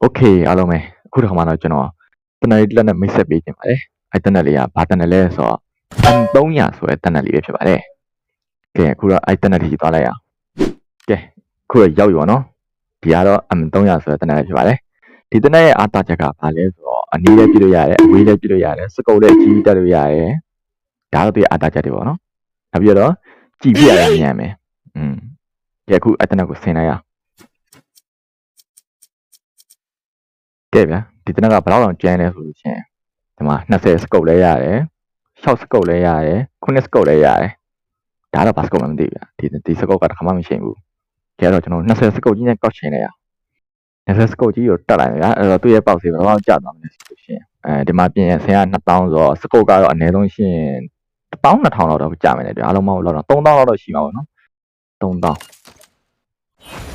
โอเคအားလုံးပဲအခုတစ်ခါမှတော့ကျွန်တော်တနက်လက်နဲ့မိတ်ဆက်ပေးခြင်းပါတယ်အဲတနက်လေးကဘာတနက်လဲဆိုတော့ M300 ဆိုတဲ့တနက်လေးပဲဖြစ်ပါတယ်ကဲအခုတော့အဲတနက်လေးကြီးသွားလိုက်အောင်ကဲအခုတော့ရောက်ပြီပေါ့နော်ဒီကတော့ M300 ဆိုတဲ့တနက်လေးဖြစ်ပါတယ်ဒီတနက်ရဲ့အားတာချက်ကဘာလဲဆိုတော့အနည်းလေးပြည့်လို့ရတယ်အဝေးလေးပြည့်လို့ရတယ်စကုပ်လေးကြီးတက်လို့ရတယ်ဒါတော့ဒီအားတာချက်တွေပေါ့နော်နောက်ပြီးတော့ကြည်ပြရတဲ့မြန်မယ်อืมကဲအခုအဲတနက်ကိုဆင်လိုက်ရအောင် ကဲဗျာဒီတနက်ကဘယ်တော့တောင်ကျန်းလဲဆိုလို့ရှိရင်ဒီမှာ20စကုတ်လဲရတယ်6စကုတ်လဲရတယ်9စကုတ်လဲရတယ်ဒါတော့ဘာစကုတ်မှမသိဘူးဗျာဒီဒီစကုတ်ကတစ်ခါမှမရှိဘူးကဲတော့ကျွန်တော်20စကုတ်ကြီးနဲ့ကောက်ချင်လိုက်ရ20စကုတ်ကြီးကိုတက်လိုက်ဗျာအဲ့တော့သူ့ရဲ့ပေါက်စီဘယ်တော့ကြာသွားမလဲဆိုလို့ရှိရင်အဲဒီမှာပြင်ဆင်က2000ဆိုတော့စကုတ်ကတော့အနည်းဆုံးရှိရင်12000လောက်တော့ကြာမယ်လေဗျာအားလုံးမဟုတ်တော့3000လောက်တော့ရှိမှာပေါ့နော်3000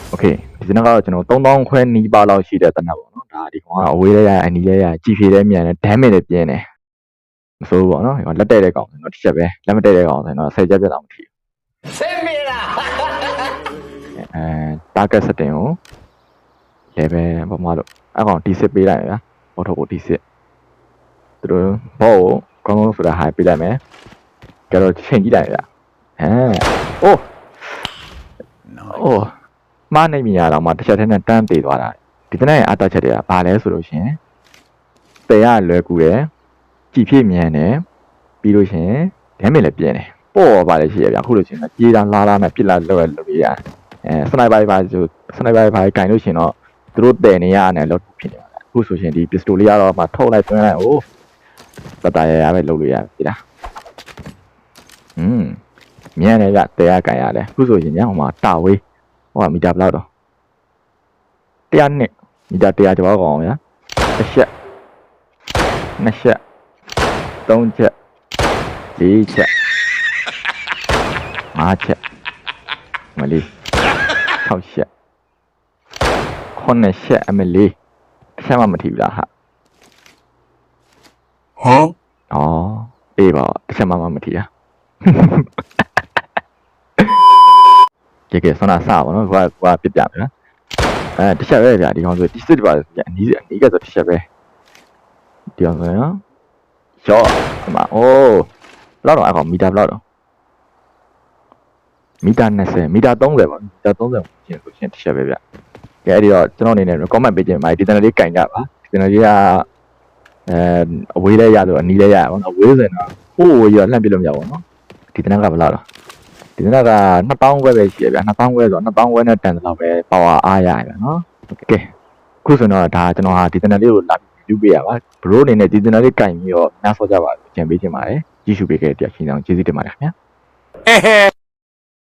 โอเคဒီစနကတော့ကျွန်တော်3000ခွဲနီးပါးလောက်ရှိတဲ့တနက်ပေါ့နော် ဒါဒီကောင်ကအဝေးလေးရအနီးလေးရကြည်ဖြေတဲ့မြန်နဲ့ damage တွေပြင်းတယ်မစိုးဘူးပေါ့နော်ဒီကောင်လက်တဲ့တဲ့ကောင်ဆိုတော့တစ်ချက်ပဲလက်မတဲ့တဲ့ကောင်ဆိုတော့10ချက်ပြတ်တော့မထီဘူး Semira! အဲ target setting ကို level ဘာမှလို့အကောင် D6 ပေးလိုက်မယ်ဗျာဘောထုတ်ကို D6 သူတို့ဘောကိုကောင်းကောင်းဆိုတာ high ပေးလိုက်မယ်ကြတော့ချိန်ကြည့်လိုက်ဗျာဟမ်အိုးအိုးမှားနေမိရတော့မှတစ်ချက်တည်းနဲ့တန်းသေးသွားတာ ဒီတနေ့အတားချက်တွေကဘာလဲဆိုလို့ရှရင်ပယ်ရလွယ်ကူတယ်ကြည်ဖြစ်မြန်တယ်ပြီးလို့ရှရင်ဒဲမင်လည်းပြင်းတယ်ပေါ့ပါလေရှိရဗျအခုလို့ရှရင်ကြေးတန်းလာလာနဲ့ပြစ်လာလောက်ရလို့ရအဲစနိုက်ပါပါဆိုစနိုက်ပါပါကင်လို့ရှရင်တော့သူတို့တည်နေရတယ်လို့ဖြစ်နေပါလားအခုဆိုရှင်ဒီပစ္စတိုလေးကတော့မှထုတ်လိုက်သွင်းလိုက်ဟိုတတရရပဲလုပ်လို့ရပြီလားอืมမြန်တယ်ဗျတည်ရကင်ရတယ်အခုဆိုရှင်ညဟိုမှာတာဝေးဟိုကမီတာဘယ်လောက်တော့100နှစ် မီတာ100ကျော်ကောင်ဗျာတစ်ချက်နှစ်ချက်သုံးချက်လေးချက်ငါးချက်မလေး6ချက်9ချက်အမလေးတစ်ချက်မှမထီဘူးလားဟာ Huh? ဩအေးပါတစ်ချက်မှမထီရကဲကဲဆန္ဒစပါနော်ကွာကွာပြပြမယ်နော် အဲတစ်ချက်ပဲဗျာဒီကောင်ဆိုဒီစစ်ပါဗျာအနီးအနီးကဆိုတစ်ချက်ပဲဒီကောင်ဆိုနော်ရော့အမအိုးဘယ်လောက်တော့အကောင်မီတာဘယ်လောက်တော့မီတာ20မီတာ30ပါမီတာ30ရှင်းဆိုရှင်းတစ်ချက်ပဲဗျာကဲအဲ့ဒီတော့ကျွန်တော်အနေနဲ့ comment ပေးခြင်းပါဒီတန်လေးကင်ကြပါဒီတန်လေးကအဲအဝေးလဲရဆိုအနီးလဲရပါတော့အဝေးဆိုရင်တော့ဟိုးဝေးရလှမ်းပြလို့မရဘူးနော်ဒီတန်ကဘယ်လောက်တော့ ဒီနေ့က2000ခွဲပဲရှိရဗျာ2000ခွဲဆိုတော့2000ခွဲနဲ့တန်တယ်တော့ပဲပါဝါအားရရဗျာနော်ကဲခုဆိုတော့ဒါကျွန်တော်ဟာဒီတနက်လေးကိုလာပြီးယူပေးရပါဘရိုးအနေနဲ့ဒီတနက်လေးကင်ပြီးတော့နားဆော့ကြပါကြံပေးခြင်းပါတယ်ကြည့်ရှုပေးခဲ့တဲ့တရားရှင်အောင်ကျေးဇူးတင်ပါတယ်ခင်ဗျာ Hehe.